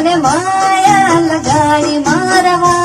મને માયા લગાડી મારવાલા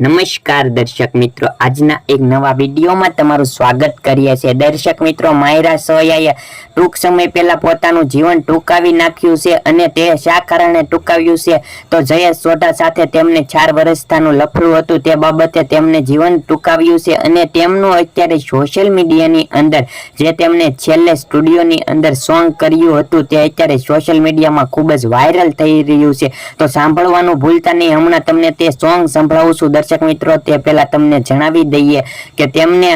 નમસ્કાર દર્શક મિત્રો, આજના એક નવા વિડીયોમાં તમારું સ્વાગત કરીએ છીએ. દર્શક મિત્રો, માયરા સોયાએ ટૂંક સમય પહેલાં પોતાનું જીવન ટૂંકાવી નાખ્યું છે અને તે શા કારણે ટૂંકાવ્યું છે? તો જયેશ સોઢા સાથે તેમને ચાર વર્ષતાનું લફડું હતું. તે બાબતે તેમને જીવન ટૂંકાવ્યું છે અને તેમનું અત્યારે સોશિયલ મીડિયાની અંદર, જે તેમને છેલ્લે સ્ટુડિયોની અંદર સોંગ કર્યું હતું, તે અત્યારે સોશિયલ મીડિયામાં ખૂબ જ વાયરલ થઈ રહ્યું છે. તો સાંભળવાનું ભૂલતા નહીં. હમણાં તમને તે સોંગ સંભળાવું છું. દર્શક મિત્રો, તે પહેલા તમને જણાવી દઈએ કે તેમને,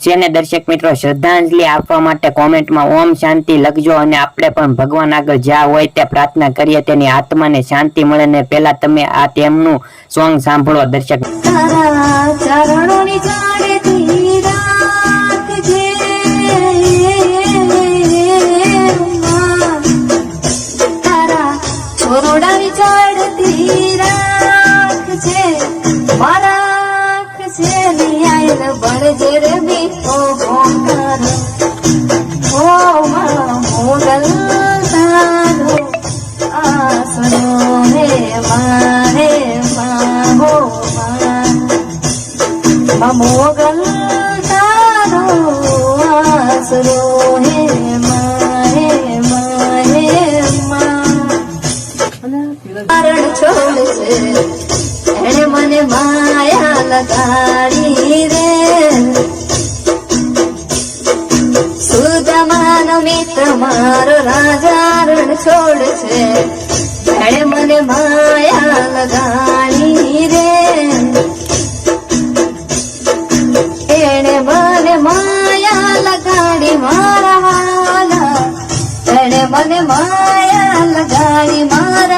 જેને દર્શક મિત્રો શ્રદ્ધાંજલિ આપવા માટે કોમેન્ટમાં ઓમ શાંતિ લખજો અને આપણે પણ ભગવાન આગળ જ્યાં હોય તે પ્રાર્થના કરીએ, તેની આત્માને શાંતિ મળે ને પહેલા તમે આ તેમનું સોંગ સાંભળો દર્શક. ચરણોની બળજે રે ભોંકાર ઓ માં મોગલ તારો આસરો હે, મારે માહો મા મોગલ તારો આસરો હે, મારે મારે કારણ છોડશે એણે મને માયા લગાડી. સુદામાનો તમારો મારો રાજા રણ છોડ છે મને માયા લગાડી રે એણે મને માયા લગાડી મારા વાલા એણે મને માયા લગાડી મારા